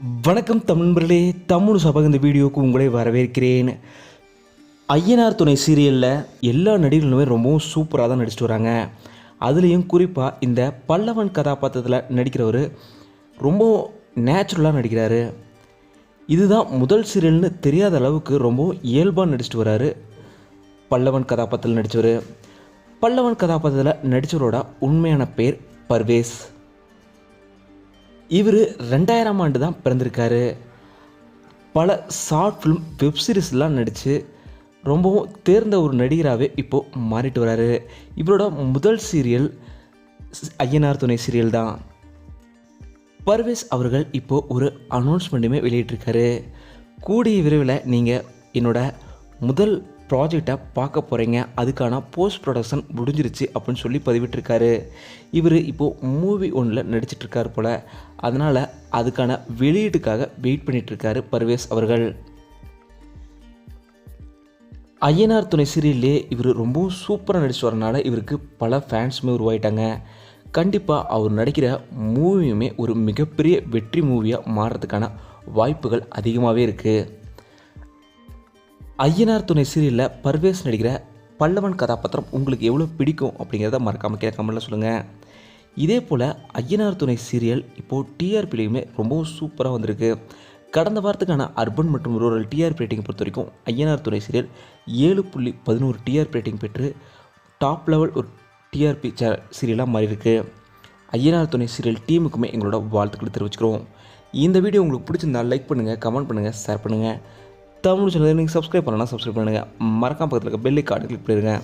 வணக்கம் தமிழ்நண்பர்களே தமிழ் சபக இந்த வீடியோவுக்கு உங்களை வரவேற்கிறேன். ஐயனார் துணை சீரியலில் எல்லா நடிகர்களுமே ரொம்பவும் சூப்பராக தான் நடிச்சிட்டு வராங்க. அதுலேயும் குறிப்பாக இந்த பல்லவன் கதாபாத்திரத்தில் நடிக்கிறவர் ரொம்ப நேச்சுரலாக நடிக்கிறாரு. இதுதான் முதல் சீரியல்னு தெரியாத அளவுக்கு ரொம்ப இயல்பாக நடிச்சிட்டு வராரு பல்லவன் கதாபாத்திரத்தில் நடித்தவர் பல்லவன் கதாபாத்திரத்தில் நடித்தவரோட உண்மையான பேர் பர்வேஸ். இவர் ரெண்டாயிரம் ஆண்டு தான் பிறந்திருக்காரு. பல ஷார்ட் ஃபிலிம் வெப் சீரிஸ்லாம் நடித்து ரொம்பவும் தேர்ந்த ஒரு நடிகராகவே இப்போது மாறிட்டு வராரு. இவரோட முதல் சீரியல் ஐயனார் துணை சீரியல் தான். பர்வேஸ் அவர்கள் இப்போது ஒரு அனௌன்ஸ்மெண்ட்டுமே வெளியிட்டிருக்காரு. கூடிய விரைவில் நீங்கள் என்னோட முதல் ப்ராஜெக்டை பார்க்க போகிறீங்க அதுக்கான போஸ்ட் ப்ரொடக்ஷன் முடிஞ்சிருச்சு அப்படின்னு சொல்லி பதிவிட்டிருக்காரு. இவர் இப்போது மூவி ஒன்றில் நடிச்சிட்ருக்கார் போல். அதனால் அதுக்கான வெளியீட்டுக்காக வெயிட் பண்ணிகிட்ருக்காரு பர்வேஸ் அவர்கள். ஐயனார் துணை சீரியல்லே இவர் ரொம்பவும் சூப்பராக நடிச்சு வரனால இவருக்கு பல ஃபேன்ஸுமே உருவாயிட்டாங்க. கண்டிப்பாக அவர் நடிக்கிற மூவியுமே ஒரு மிகப்பெரிய வெற்றி மூவியாக மாறுறதுக்கான வாய்ப்புகள் அதிகமாகவே இருக்குது ஐயனார் துணை சீரியலில் பர்வேஸ் நடிக்கிற பல்லவன் கதாபாத்திரம் உங்களுக்கு எவ்வளோ பிடிக்கும் அப்படிங்கிறத மறக்காமல் கீழே கமெண்ட்டில் சொல்லுங்கள் இதே போல் ஐயனார் துணை சீரியல் இப்போது டிஆர்பிலையுமே ரொம்பவும் சூப்பராக வந்திருக்கு. கடந்த வாரத்துக்கான அர்பன் மற்றும் ரூரல் டிஆர்பி ரேட்டிங் பொறுத்த வரைக்கும் ஐயனார் துணை சீரியல் ஏழு புள்ளி பதினோரு டிஆர்பி ரேட்டிங் பெற்று டாப் லெவல் ஒரு டிஆர்பி சே சீரியலாக மாறியிருக்கு. ஐயனார் துணை சீரியல் டீமுக்குமே எங்களோட வாழ்த்துக்களை தெரிவிச்சுக்கிறோம். இந்த வீடியோ உங்களுக்கு பிடிச்சிருந்தா லைக் பண்ணுங்கள் கமெண்ட் பண்ணுங்கள் ஷேர் பண்ணுங்கள் தமிழ் சொன்னது நீங்கள் சப்ஸ்கிரைப் பண்ணலாம் சப்ஸ்கிரைப் பண்ணுங்கள் மறக்காம பக்கத்தில் இருக்க பெல் கார்டு கிளிக் பண்ணிடுங்க.